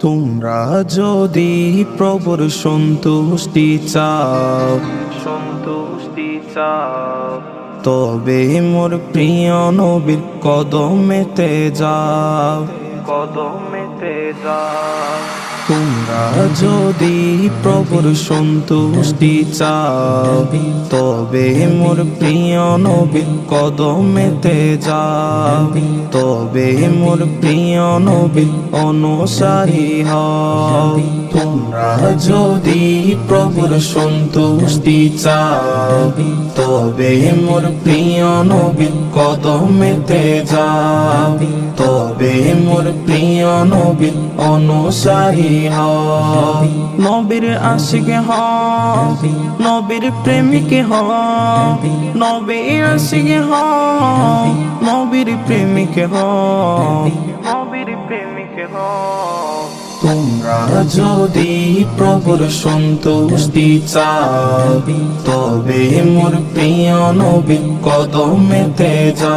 তোমরা যদি প্রভুর সন্তুষ্টি চাও সন্তুষ্টি চাও। তবে মোর প্রিয় নবীর কদমেতে যাও। কদমেতে যাও তোমরা যদি প্রভুর সন্তুষ্টি চাও, তবে মোর প্রিয় নবীর কদমেতে যাও তবে মোর প্রিয় নবীর অনুসারী হও। তোমরা যদি প্রভুর সন্তুষ্টি চাও, তবে মোর প্রিয় নবীর কদমেতে যাও তবে মোর প্রিয় নবীর অনুসারী নবীর আশিকে হও নবীর প্রেমিকে হও নবীর আশিকে হও নবীর প্রেমিকে হও নবীর প্রেমিকে হও তোমরা যদি প্রভুর সন্তুষ্টি চাও, তবে মোর প্রিয় নবী কদমেতে যাও।